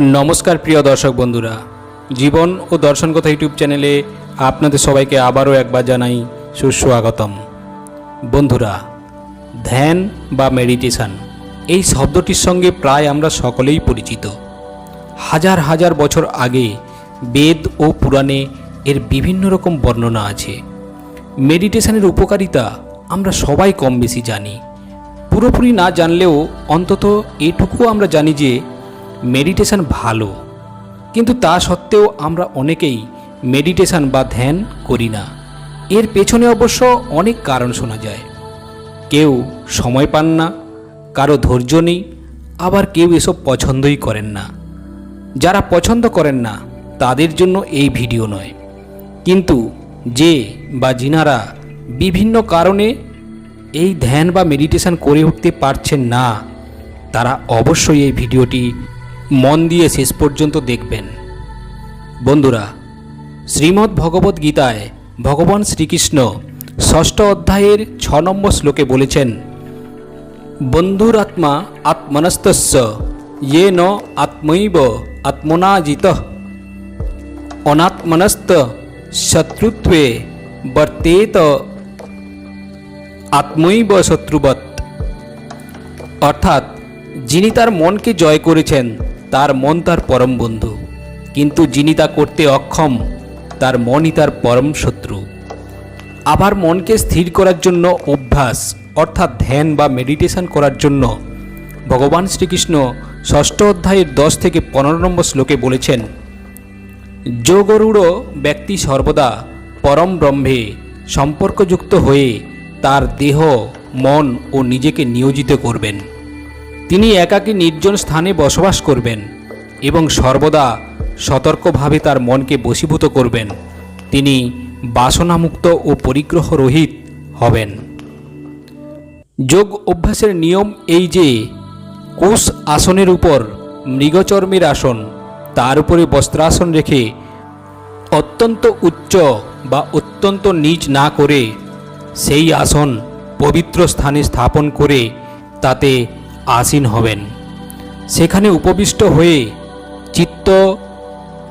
নমস্কার প্রিয় দর্শক বন্ধুরা। জীবন ও দর্শন কথা ইউটিউব চ্যানেলে আপনাদের সবাইকে আবারও একবার জানাই সুস্বাগতম। বন্ধুরা, ধ্যান বা মেডিটেশন, এই শব্দটির সঙ্গে প্রায় আমরা সকলেই পরিচিত। হাজার হাজার বছর আগে বেদ ও পুরাণে এর বিভিন্ন রকম বর্ণনা আছে। মেডিটেশনের উপকারিতা আমরা সবাই কম বেশি জানি। পুরোপুরি না জানলেও অন্তত এটুকু আমরা জানি যে মেডিটেশন ভালো। কিন্তু তা সত্ত্বেও আমরা অনেকেই মেডিটেশন বা ধ্যান করি না। এর পেছনে অবশ্য অনেক কারণ শোনা যায়। কেউ সময় পান না, কারও ধৈর্য নেই, আবার কেউ এসব পছন্দই করেন না। যারা পছন্দ করেন না, তাদের জন্য এই ভিডিও নয়। কিন্তু যে বা যিনারা বিভিন্ন কারণে এই ধ্যান বা মেডিটেশন করে উঠতে পারছেন না, তারা অবশ্যই এই ভিডিওটি মন দিয়ে শেষ পর্যন্ত দেখবেন। বন্ধুরা, শ্রীমদ্ ভগবদ্ গীতায় ভগবান শ্রীকৃষ্ণ ষষ্ঠ অধ্যায়ের ছ নম্বর শ্লোকে বলেছেন, বন্ধুরাত্মা আত্মনস্তস্য ইয়ে ন আত্মৈব আত্মনাজিত। অনাত্মনস্ত শত্রুত্বে বর্তেত আত্মৈব শত্রুবৎ। অর্থাৎ যিনি তার মনকে জয় করেছেন তার মন তার পরম বন্ধু। কিন্তু যিনি তা করতে অক্ষম, তার মনই তার পরম শত্রু। আবার মনকে স্থির করার জন্য অভ্যাস, অর্থাৎ ধ্যান বা মেডিটেশন করার জন্য ভগবান শ্রীকৃষ্ণ ষষ্ঠ অধ্যায়ের দশ থেকে পনেরো নম্বর শ্লোকে বলেছেন, যোগরূঢ় ব্যক্তি সর্বদা পরম ব্রহ্মে সম্পর্কযুক্ত হয়ে তার দেহ, মন ও নিজেকে নিয়োজিত করবেন। তিনি একাকী নির্জন স্থানে বসবাস করবেন এবং সর্বদা সতর্কভাবে তার মনকে বশীভূত করবেন। তিনি বাসনামুক্ত ও পরিগ্রহ রহিত হবেন। যোগ অভ্যাসের নিয়ম এই যে, কোষ আসনের উপর মৃগচর্মের আসন, তার উপরে বস্ত্রাসন রেখে অত্যন্ত উচ্চ বা অত্যন্ত নিচ না করে সেই আসন পবিত্র স্থানে স্থাপন করে তাতে আসীন হবেন। সেখানে উপবিষ্ট হয়ে চিত্ত,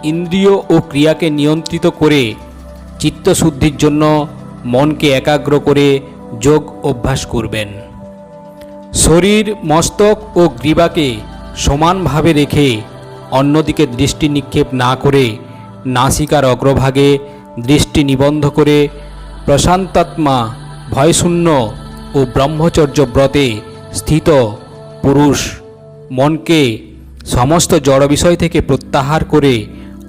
ইন্দ্রিয় ও ক্রিয়াকে নিয়ন্ত্রিত করে চিত্তশুদ্ধির জন্য মনকে একাগ্র করে যোগ অভ্যাস করবেন। শরীর, মস্তক ও গ্রীবাকে সমানভাবে রেখে অন্যদিকে দৃষ্টি নিক্ষেপ না করে নাসিকার অগ্রভাগে দৃষ্টি নিবন্ধ করে প্রশান্তাত্মা, ভয়শূন্য ও ব্রহ্মচর্য ব্রতে স্থিত পুরুষ মনকে সমস্ত জড় বিষয় থেকে প্রত্যাহার করে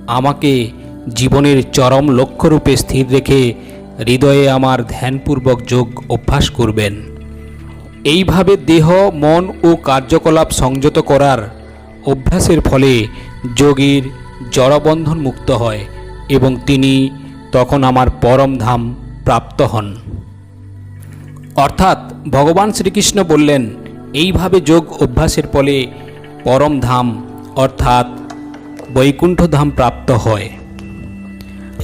আমাকে জীবনের চরম লক্ষ্যরূপে স্থির রেখে হৃদয়ে আমার ধ্যানপূর্বক যোগ অভ্যাস করবেন। এইভাবে দেহ, মন ও কার্যকলাপ সংযত করার অভ্যাসের ফলে যোগীর জড়বন্ধন মুক্ত হয় এবং তিনি তখন আমার পরম ধাম প্রাপ্ত হন। অর্থাৎ ভগবান শ্রীকৃষ্ণ বললেন এইভাবে যোগ অভ্যাসের ফলে পরম ধাম, অর্থাৎ বৈকুণ্ঠ ধাম প্রাপ্ত হয়।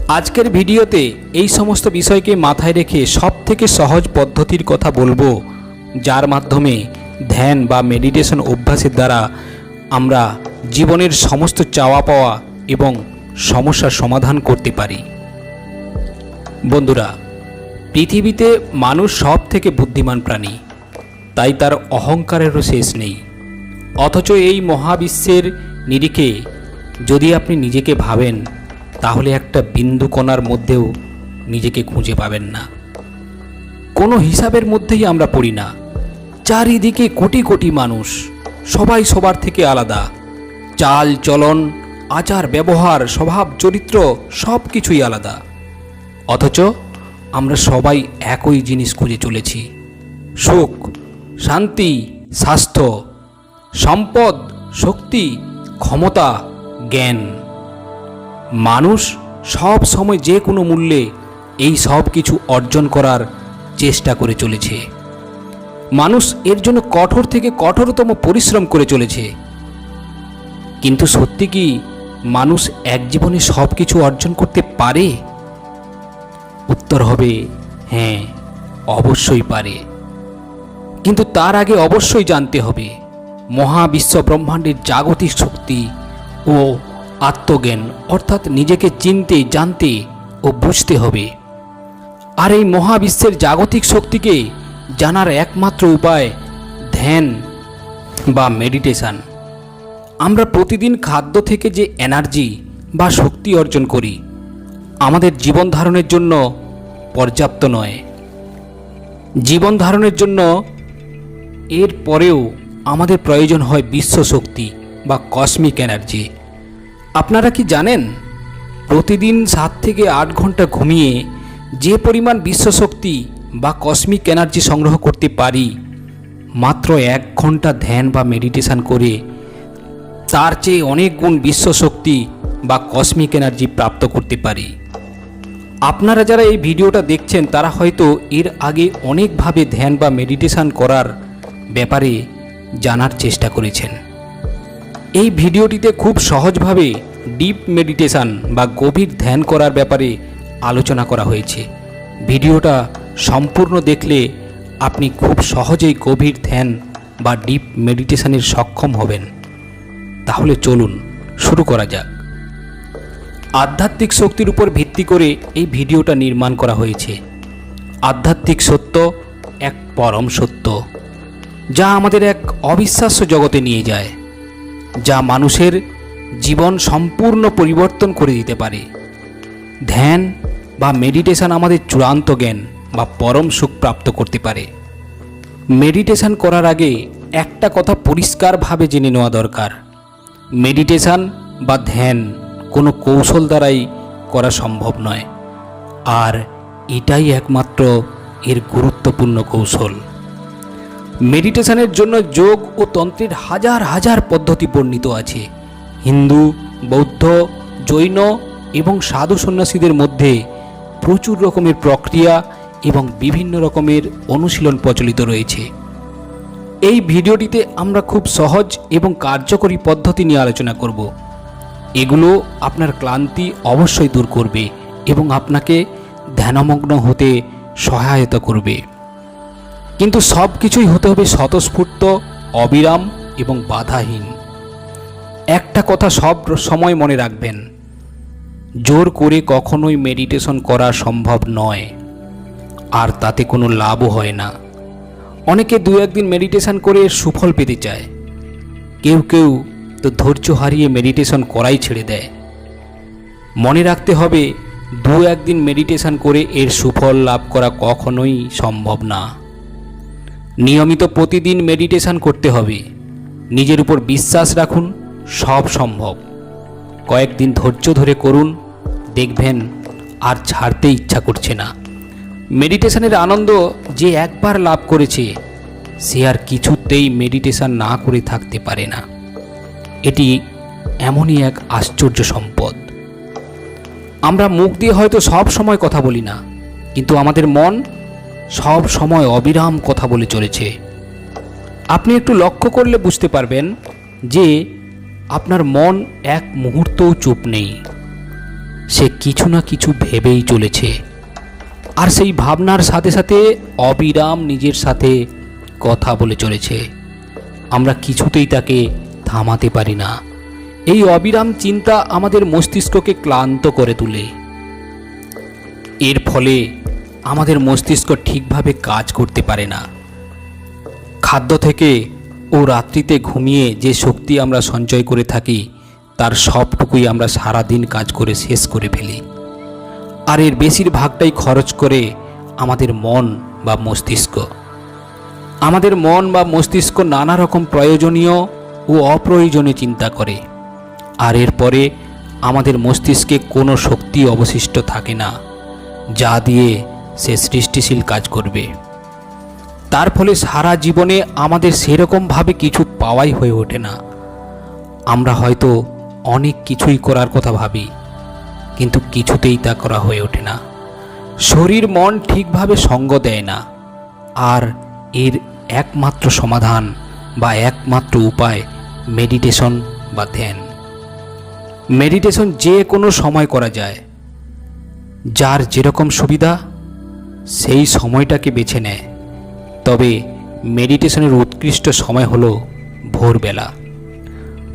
আজকের ভিডিওতে এই সমস্ত বিষয়কে মাথায় রেখে সব থেকে সহজ পদ্ধতির কথা বলব, যার মাধ্যমে ধ্যান বা মেডিটেশন অভ্যাসের দ্বারা আমরা জীবনের সমস্ত চাওয়া পাওয়া এবং সমস্যার সমাধান করতে পারি। বন্ধুরা, পৃথিবীতে মানুষ সব থেকে বুদ্ধিমান প্রাণী। তাই তার অহংকারেরও শেষ নেই। অথচ এই মহাবিশ্বের নিরিখে যদি আপনি নিজেকে ভাবেন, তাহলে একটা বিন্দু কণার মধ্যেও নিজেকে খুঁজে পাবেন না। কোনো হিসাবের মধ্যেই আমরা পড়ি না। চারিদিকে কোটি কোটি মানুষ, সবাই সবার থেকে আলাদা। চাল, চলন, আচার, ব্যবহার, স্বভাব, চরিত্র সব কিছুই আলাদা। অথচ আমরা সবাই একই জিনিস খুঁজে চলেছি, সুখ শান্তি, স্বাস্থ্য, সম্পদ, শক্তি, ক্ষমতা, জ্ঞান। মানুষ সব সময় যে কোনো মূল্যে এই সব কিছু অর্জন করার চেষ্টা করে চলেছে। মানুষ এর জন্য কঠোর থেকে কঠোরতম পরিশ্রম করে চলেছে। কিন্তু সত্যি কি মানুষ এক জীবনে সব কিছু অর্জন করতে পারে? উত্তর হবে হ্যাঁ অবশ্যই পারে। কিন্তু তার আগে অবশ্যই জানতে হবে, মহাবিশ্ব ব্রহ্মাণ্ডের জাগতিক শক্তি ও আত্মজ্ঞান, অর্থাৎ নিজেকে চিনতে, জানতে ও বুঝতে হবে। আর এই মহাবিশ্বের জাগতিক শক্তিকে জানার একমাত্র উপায় ধ্যান বা মেডিটেশন। আমরা প্রতিদিন খাদ্য থেকে যে এনার্জি বা শক্তি অর্জন করি, আমাদের জীবন ধারণের জন্য পর্যাপ্ত নয়। জীবন ধারণের জন্য এর পরেও আমাদের প্রয়োজন হয় বিশ্ব শক্তি বা কসমিক এনার্জি আপনারা কি জানেন, প্রতিদিন সাত থেকে আট ঘণ্টা ঘুমিয়ে যে পরিমাণ বিশ্ব শক্তি বা কসমিক এনার্জি সংগ্রহ করতে পারি, মাত্র এক ঘণ্টা ধ্যান বা মেডিটেশন করে তার চেয়ে অনেক গুণ বিশ্ব শক্তি বা কসমিক এনার্জি প্রাপ্ত করতে পারি। আপনারা যারা এই ভিডিওটা দেখছেন, তারা হয়তো এর আগে অনেকভাবে ধ্যান বা মেডিটেশন করার ব্যাপারে জানার চেষ্টা করেছেন। এই ভিডিওটিতে খুব সহজভাবে ডিপ মেডিটেশন বা গভীর ধ্যান করার ব্যাপারে আলোচনা করা হয়েছে। ভিডিওটা সম্পূর্ণ দেখলে আপনি খুব সহজেই গভীর ধ্যান বা ডিপ মেডিটেশানের সক্ষম হবেন। তাহলে চলুন শুরু করা যাক। আধ্যাত্মিক শক্তির উপর ভিত্তি করে এই ভিডিওটা নির্মাণ করা হয়েছে। আধ্যাত্মিক সত্য এক পরম সত্য। যা আমাদের এক অবিশ্বাস্য জগতে নিয়ে যায়, যা মানুষের জীবন সম্পূর্ণ পরিবর্তন করে দিতে পারে। ধ্যান বা মেডিটেশন আমাদের চূড়ান্ত জ্ঞান বা পরম সুখ প্রাপ্ত করতে পারে। মেডিটেশন করার আগে একটা কথা পরিষ্কারভাবে জেনে নেওয়া দরকার। মেডিটেশন বা ধ্যান কোনো কৌশল দ্বারাই করা সম্ভব নয়, আর এটাই একমাত্র এর গুরুত্বপূর্ণ কৌশল। মেডিটেশনের জন্য যোগ ও তন্ত্রের হাজার হাজার পদ্ধতি বর্ণিত আছে। হিন্দু, বৌদ্ধ, জৈন এবং সাধু সন্ন্যাসীদের মধ্যে প্রচুর রকমের প্রক্রিয়া এবং বিভিন্ন রকমের অনুশীলন প্রচলিত রয়েছে। এই ভিডিওটিতে আমরা খুব সহজ এবং কার্যকরী পদ্ধতি নিয়ে আলোচনা করব। এগুলো আপনার ক্লান্তি অবশ্যই দূর করবে এবং আপনাকে ধ্যানমগ্ন হতে সহায়তা করবে। কিন্তু সব কিছুই হতে হবে স্বতঃস্ফূর্ত, অবিরাম এবং বাধাহীন। একটা কথা সব সময় মনে রাখবেন, জোর করে কখনোই মেডিটেশন করা সম্ভব নয়, আর তাতে কোনো লাভও হয় না। অনেকে দু একদিন মেডিটেশন করে সুফল পেতে চায়। কেউ কেউ তো ধৈর্য হারিয়ে মেডিটেশন করাই ছেড়ে দেয়। মনে রাখতে হবে, দু একদিন মেডিটেশন করে এর সুফল লাভ করা কখনোই সম্ভব না। নিয়মিত প্রতিদিন মেডিটেশন করতে হবে। নিজের উপর বিশ্বাস রাখুন, সব সম্ভব। কয়েকদিন ধৈর্য ধরে করুন, দেখবেন আর ছাড়তে ইচ্ছা করছে না। মেডিটেশনের আনন্দ যে একবার লাভ করেছে, সে আর কিছুতেই মেডিটেশন না করে থাকতে পারে না। এটি এমনই এক আশ্চর্য সম্পদ। আমরা মুখ দিয়ে হয়তো সব সময় কথা বলি না, কিন্তু আমাদের মন সব সময় অবিরাম কথা বলে চলেছে। আপনি একটু লক্ষ্য করলে বুঝতে পারবেন যে আপনার মন এক মুহূর্তও চুপ নেই। সে কিছু না কিছু ভেবেই চলেছে। আর সেই ভাবনার সাথে সাথে অবিরাম নিজের সাথে কথা বলে চলেছে। আমরা কিছুতেই তাকে থামাতে পারি না। এই অবিরাম চিন্তা আমাদের মস্তিষ্ককে ক্লান্ত করে তোলে। এর ফলে আমাদের মস্তিষ্ক ঠিকভাবে কাজ করতে পারে না। খাদ্য থেকে ও রাত্রিতে ঘুমিয়ে যে শক্তি আমরা সঞ্চয় করে থাকি, তার সবটুকুই আমরা সারা দিন কাজ করে শেষ করে ফেলি। আর এর বেশিরভাগটাই খরচ করে আমাদের মন বা মস্তিষ্ক। আমাদের মন বা মস্তিষ্ক নানা রকম প্রয়োজনীয় ও অপ্রয়োজনীয় চিন্তা করে। আর এরপরে আমাদের মস্তিষ্কে কোনো শক্তি অবশিষ্ট থাকে না, যা দিয়ে সে সৃষ্টিশীল কাজ করবে। তার ফলে সারা জীবনে আমাদের সেরকমভাবে কিছু পাওয়াই হয়ে ওঠে না। আমরা হয়তো অনেক কিছুই করার কথা ভাবি, কিন্তু কিছুতেই তা করা হয়ে ওঠে না। শরীর মন ঠিকভাবে সঙ্গ দেয় না, আর এর একমাত্র সমাধান বা একমাত্র উপায় মেডিটেশন বা ধ্যান। মেডিটেশন যে কোনো সময় করা যায়। যার যেরকম সুবিধা সেই সময়টাকে বেছে নেয়। তবে মেডিটেশনের উৎকৃষ্ট সময় হলো ভোরবেলা।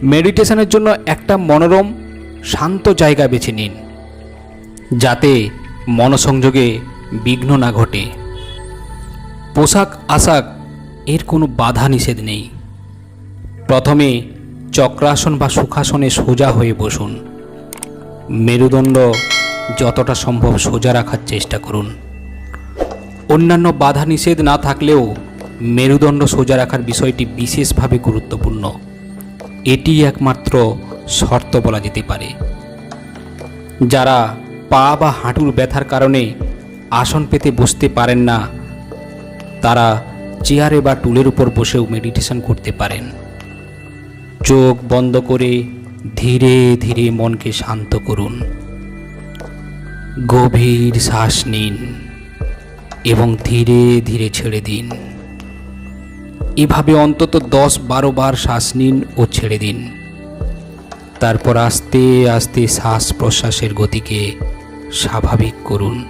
মেডিটেশনের জন্য একটা মনোরম, শান্ত জায়গা বেছে নিন, যাতে মনসংযোগে বিঘ্ন না ঘটে। পোশাক আশাক এর কোনো বাধা নিষেধ নেই। প্রথমে চক্রাসন বা সুখাসনে সোজা হয়ে বসুন। মেরুদণ্ড যতটা সম্ভব সোজা রাখার চেষ্টা করুন। অন্যান্য বাধা নিষেধ না থাকলেও মেরুদণ্ড সোজা রাখার বিষয়টি বিশেষভাবে গুরুত্বপূর্ণ। এটি একমাত্র শর্ত বলা যেতে পারে। যারা পা বা হাঁটুর ব্যথার কারণে আসন পেতে বসতে পারেন না, তারা চেয়ারে বা টুলের উপর বসেও মেডিটেশন করতে পারেন। চোখ বন্ধ করে ধীরে ধীরে মনকে শান্ত করুন। গভীর শ্বাস নিন। এবং ধীরে ধীরে ছেড়ে দিন। এভাবে অন্তত দশ বারো বার শ্বাস নিন ও ছেড়ে দিন। তারপর আস্তে আস্তে শ্বাস প্রশ্বাসের গতিকে স্বাভাবিক করুন।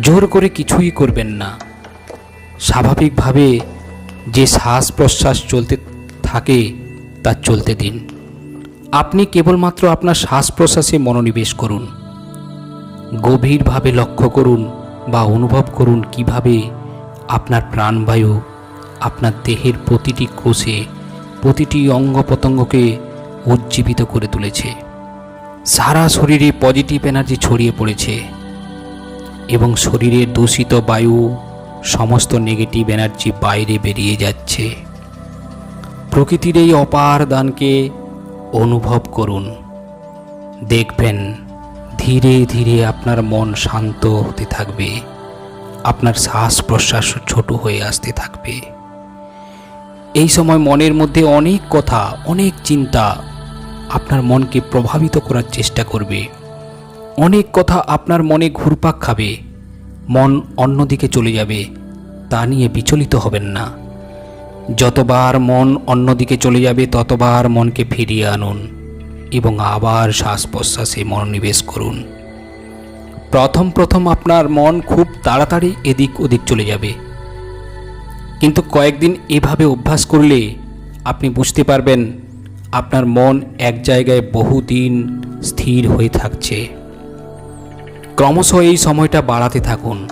জোর করে কিছুই করবেন না। স্বাভাবিকভাবে যে শ্বাস প্রশ্বাস চলতে থাকে তা চলতে দিন। আপনি কেবলমাত্র আপনার শ্বাস প্রশ্বাসে মনোনিবেশ করুন। গভীরভাবে লক্ষ্য করুন বা অনুভব করুন কীভাবে আপনার প্রাণবায়ু, আপনার দেহের প্রতিটি কোষে, প্রতিটি অঙ্গ প্রত্যঙ্গকে উজ্জীবিত করে তুলেছে। সারা শরীরে পজিটিভ এনার্জি ছড়িয়ে পড়েছে এবং শরীরের দূষিত বায়ু সমস্ত নেগেটিভ এনার্জি বাইরে বেরিয়ে যাচ্ছে। প্রকৃতির এই অপার দানকে অনুভব করুন। দেখবেন ধীরে ধীরে আপনার মন শান্ত হতে থাকবে। আপনার শ্বাস প্রশ্বাস ছোট হয়ে আসতে থাকবে। এই সময় মনের মধ্যে অনেক কথা, অনেক চিন্তা আপনার মনকে প্রভাবিত করার চেষ্টা করবে। অনেক কথা আপনার মনে ঘুরপাক খাবে। মন অন্যদিকে চলে যাবে। তা নিয়ে বিচলিত হবেন না। যতবার মন অন্যদিকে চলে যাবে, ততবার মনকে ফিরিয়ে আনুন। এবং আবার শ্বাস প্রশ্বাসে মনোনিবেশ করুন। প্রথম প্রথম আপনার মন খুব তাড়াতাড়ি এদিক ওদিক চলে যাবে। কিন্তু কয়েকদিন এভাবে অভ্যাস করলে আপনি বুঝতে পারবেন আপনার মন এক জায়গায় বহুদিন স্থির হয়ে থাকছে। ক্রমশ এই সময়টা বাড়াতে থাকুন।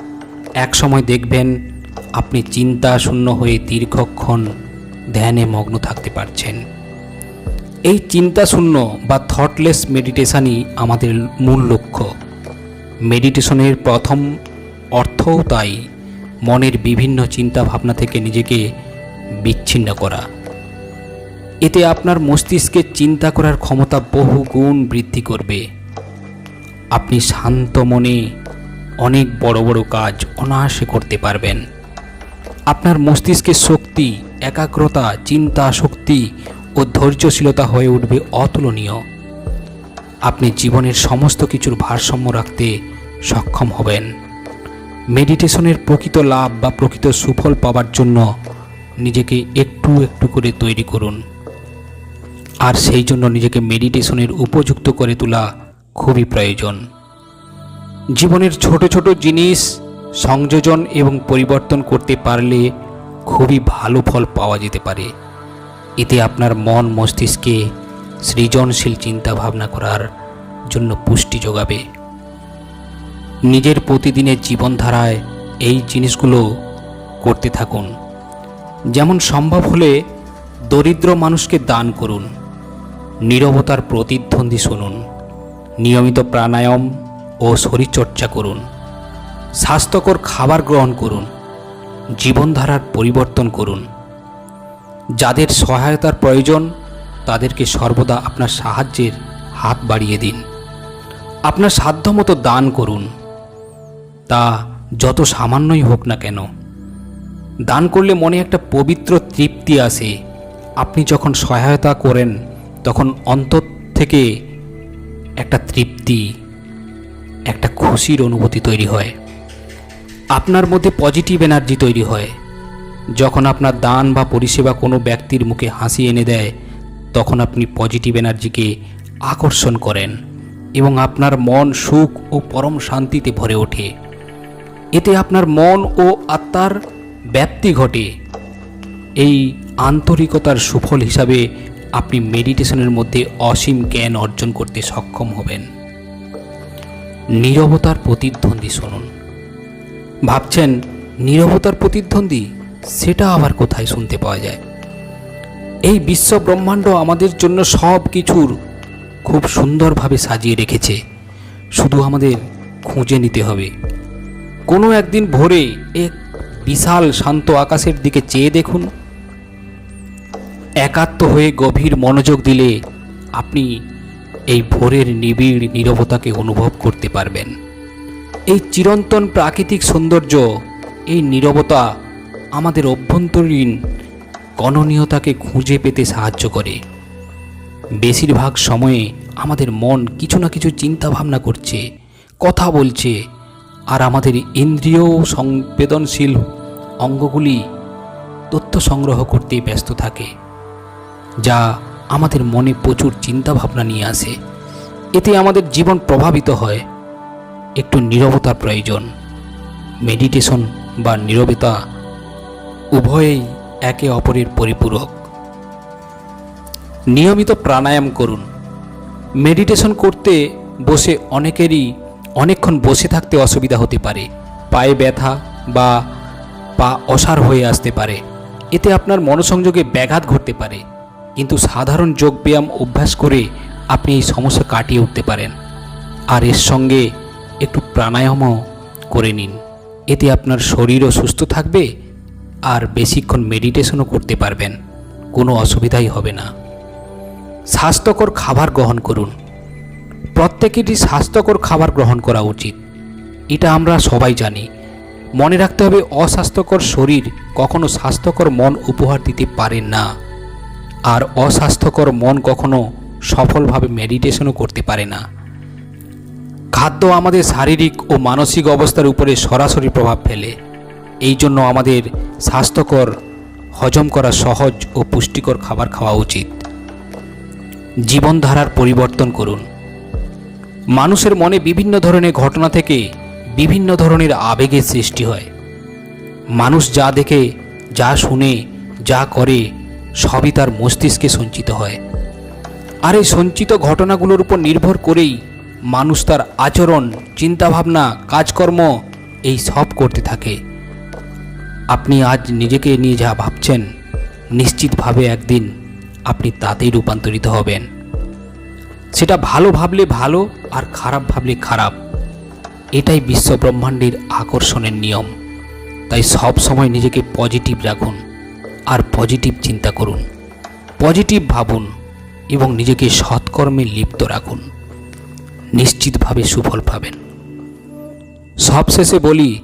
এক সময় দেখবেন আপনি চিন্তা শূন্য হয়ে দীর্ঘক্ষণ ধ্যানে মগ্ন থাকতে পারছেন। এই চিন্তা শূন্য বা থটলেস মেডিটেশানই আমাদের মূল লক্ষ্য। মেডিটেশনের প্রথম অর্থও তাই, মনের বিভিন্ন চিন্তা ভাবনা থেকে নিজেকে বিচ্ছিন্ন করা। এতে আপনার মস্তিষ্কে চিন্তা করার ক্ষমতা বহু গুণ বৃদ্ধি করবে। আপনি শান্ত মনে অনেক বড় বড় কাজ অনায়াসে করতে পারবেন। আপনার মস্তিষ্কের শক্তি, একাগ্রতা, চিন্তা শক্তি ও ধৈর্যশীলতা হয়ে উঠবে অতুলনীয়। আপনি জীবনের সমস্ত কিছুর ভারসাম্য রাখতে সক্ষম হবেন। মেডিটেশনের প্রকৃত লাভ বা প্রকৃত সুফল পাওয়ার জন্য নিজেকে একটু একটু করে তৈরি করুন। আর সেই জন্য নিজেকে মেডিটেশনের উপযুক্ত করে তোলা খুবই প্রয়োজন। জীবনের ছোট ছোট জিনিস সংযোজন এবং পরিবর্তন করতে পারলে খুবই ভালো ফল পাওয়া যেতে পারে। এতে আপনার মন মস্তিষ্কে সৃজনশীল চিন্তা ভাবনা করার জন্য পুষ্টি যোগাবে। নিজের প্রতিদিনের জীবনধারায় এই জিনিসগুলো করতে থাকুন। যেমন সম্ভব হলে দরিদ্র মানুষকে দান করুন। নীরবতার প্রতিধ্বন্দ্বী শুনুন। নিয়মিত প্রাণায়াম ও শরীরচর্চা করুন। স্বাস্থ্যকর খাবার গ্রহণ করুন। জীবনধারার পরিবর্তন করুন। যাদের সহায়তার প্রয়োজন, তাদেরকে সর্বদা আপনার সাহায্যের হাত বাড়িয়ে দিন। আপনার সাধ্যমতো দান করুন। তা যত সামান্যই হোক না কেন। দান করলে মনে একটা পবিত্র তৃপ্তি আসে। আপনি যখন সহায়তা করেন, তখন অন্তর থেকে একটা তৃপ্তি, একটা খুশির অনুভূতি তৈরি হয়। আপনার মধ্যে পজিটিভ এনার্জি তৈরি হয়। যখন আপনার দান বা পরিষেবা কোনো ব্যক্তির মুখে হাসি এনে দেয়, তখন আপনি পজিটিভ এনার্জিকে আকর্ষণ করেন এবং আপনার মন সুখ ও পরম শান্তিতে ভরে ওঠে। এতে আপনার মন ও আত্মার ব্যাপ্তি ঘটে। এই আন্তরিকতার সুফল হিসাবে আপনি মেডিটেশনের মধ্যে অসীম জ্ঞান অর্জন করতে সক্ষম হবেন। নীরবতার প্রতিদ্বন্দ্বী শুনুন। ভাবছেন, নীরবতার প্রতিদ্বন্দ্বী? সেটা আবার কোথায় শুনতে পাওয়া যায়? এই বিশ্ব ব্রহ্মাণ্ড আমাদের জন্য সব কিছুর খুব সুন্দরভাবে সাজিয়ে রেখেছে। শুধু আমাদের খুঁজে নিতে হবে। কোনো একদিন ভোরে এক বিশাল শান্ত আকাশের দিকে চেয়ে দেখুন। একাত্ম হয়ে গভীর মনোযোগ দিলে আপনি এই ভোরের নিবিড় নীরবতাকে অনুভব করতে পারবেন। এই চিরন্তন প্রাকৃতিক সৌন্দর্য, এই নীরবতা আমাদের অভ্যন্তরীণ গণনীয়তাকে খুঁজে পেতে সাহায্য করে। বেশিরভাগ সময়ে আমাদের মন কিছু না কিছু চিন্তা ভাবনা করছে, কথা বলছে, আর আমাদের ইন্দ্রিয় সংবেদনশীল অঙ্গগুলি তথ্য সংগ্রহ করতেই ব্যস্ত থাকে, যা আমাদের মনে প্রচুর চিন্তা ভাবনা নিয়ে আসে। এতে আমাদের জীবন প্রভাবিত হয়। একটু নীরবতার প্রয়োজন মেডিটেশন বা নীরবতা উভয়েই একে অপরের পরিপূরক। নিয়মিত প্রাণায়াম করুন। মেডিটেশন করতে বসে অনেকেরই অনেকক্ষণ বসে থাকতে অসুবিধা হতে পারে। পায়ে ব্যথা বা পা অসার হয়ে আসতে পারে। এতে আপনার মনোসংযোগে ব্যাঘাত ঘটতে পারে। কিন্তু সাধারণ যোগব্যায়াম অভ্যাস করে আপনি এই সমস্যা কাটিয়ে উঠতে পারেন। আর এর সঙ্গে একটু প্রাণায়ামও করে নিন। এতে আপনার শরীরও সুস্থ থাকবে আর বেশিক্ষণ মেডিটেশনও করতে পারবেন। কোনো অসুবিধাই হবে না। স্বাস্থ্যকর খাবার গ্রহণ করুন। প্রত্যেকেরই স্বাস্থ্যকর খাবার গ্রহণ করা উচিত। এটা আমরা সবাই জানি। মনে রাখতে হবে, অস্বাস্থ্যকর শরীর কখনো স্বাস্থ্যকর মন উপহার দিতে পারে না। আর অস্বাস্থ্যকর মন কখনো সফলভাবে মেডিটেশনও করতে পারে না। খাদ্য আমাদের শারীরিক ও মানসিক অবস্থার উপরে সরাসরি প্রভাব ফেলে। এই জন্য আমাদের স্বাস্থ্যকর, হজম করা সহজ ও পুষ্টিকর খাবার খাওয়া উচিত। জীবনধারার পরিবর্তন করুন। মানুষের মনে বিভিন্ন ধরনের ঘটনা থেকে বিভিন্ন ধরনের আবেগের সৃষ্টি হয়। মানুষ যা দেখে, যা শুনে, যা করে, সবই তার মস্তিষ্কে সঞ্চিত হয়। আর এই সঞ্চিত ঘটনাগুলোর উপর নির্ভর করেই মানুষ তার আচরণ, চিন্তাভাবনা, কাজকর্ম, এই সব করতে থাকে। আপনি আজ নিজেকে নিয়ে যা ভাবছেন, নিশ্চিতভাবে একদিন আপনি তাতেই রূপান্তরিত হবেন। সেটা ভালো ভাবলে ভালো আর খারাপ ভাবলে খারাপ। এটাই বিশ্ব ব্রহ্মাণ্ডের আকর্ষণের নিয়ম। তাই সব সময় নিজেকে পজিটিভ রাখুন আর পজিটিভ চিন্তা করুন। পজিটিভ ভাবুন এবং নিজেকে সৎকর্মে লিপ্ত রাখুন। নিশ্চিতভাবে সুফল পাবেন। সবশেষে বলি,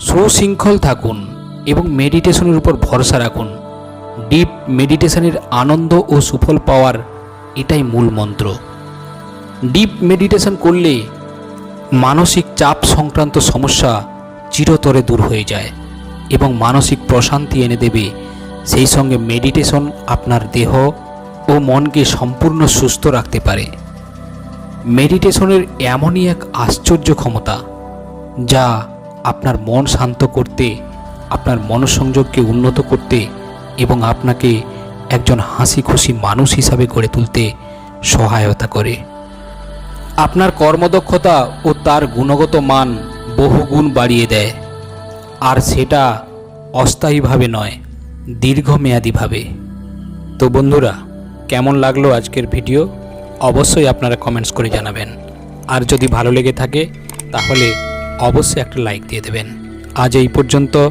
সুশৃঙ্খল থাকুন। এবং মেডিটেশনের উপর ভরসা রাখুন। ডিপ মেডিটেশনের আনন্দ ও সুফল পাওয়ার এটাই মূল মন্ত্র। ডিপ মেডিটেশন করলে মানসিক চাপ সংক্রান্ত সমস্যা চিরতরে দূর হয়ে যায় এবং মানসিক প্রশান্তি এনে দেবে। সেই সঙ্গে মেডিটেশন আপনার দেহ ও মনকে সম্পূর্ণ সুস্থ রাখতে পারে। মেডিটেশনের এমনই এক আশ্চর্য ক্ষমতা যা আপনার মন শান্ত করতে আপনার মনসংযোগকে উন্নত করতে এবং আপনাকে একজন হাসি খুশি মানুষ হিসাবে গড়ে তুলতে সহায়তা করে। আপনার কর্মদক্ষতা ও তার গুণগত মান বহুগুণ বাড়িয়ে দেয়। আর সেটা অস্থায়ীভাবে নয়, দীর্ঘমেয়াদীভাবে। তো বন্ধুরা, কেমন লাগল আজকের ভিডিও? অবশ্যই আপনারা কমেন্টস করে জানাবেন। আর যদি ভালো লেগে থাকে, তাহলে অবশ্যই একটা লাইক দিয়ে দেবেন। আজ এই পর্যন্ত।